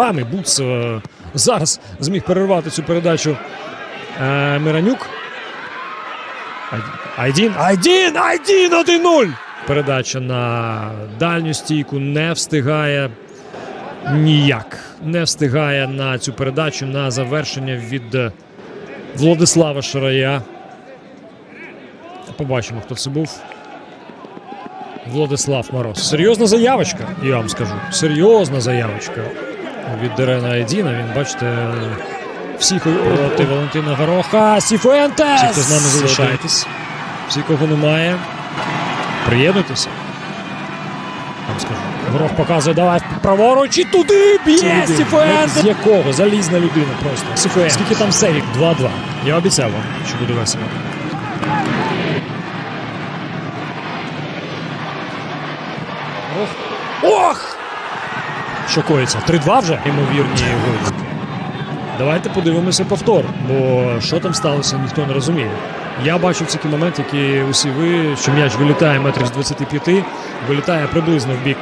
Пами Буц е, зараз зміг перервати цю передачу е, Миранюк. Айдін, Айдін, Айдін 1-0. Передача на дальню стійку не встигає ніяк. Не встигає на цю передачу на завершення від Владислава Шарая. Побачимо, хто це був. Владислав Мороз. Серйозна заявочка, я вам скажу. Серйозна заявочка від Дерена Айдіна. Він, бачите, всіх проти Валентина Гороха. Сіфуентес! Всі, хто з нами залишаєтесь. Всі, кого немає. Приєднуйтеся. Вам скажу. Горох показує, давай праворуч і туди б'є Сіфуентес! З якого? Залізна людина просто. Сіфуентес. Скільки там серій? 2-2. Я обіцяв вам, що буде весело. Ох! Що коїться? 3-2 вже? Ймовірні гoli. Давайте подивимося повтор, бо що там сталося, ніхто не розуміє. Я бачу ці момент, які усі ви, що м'яч вилітає метрів з 25, вилітає приблизно в бік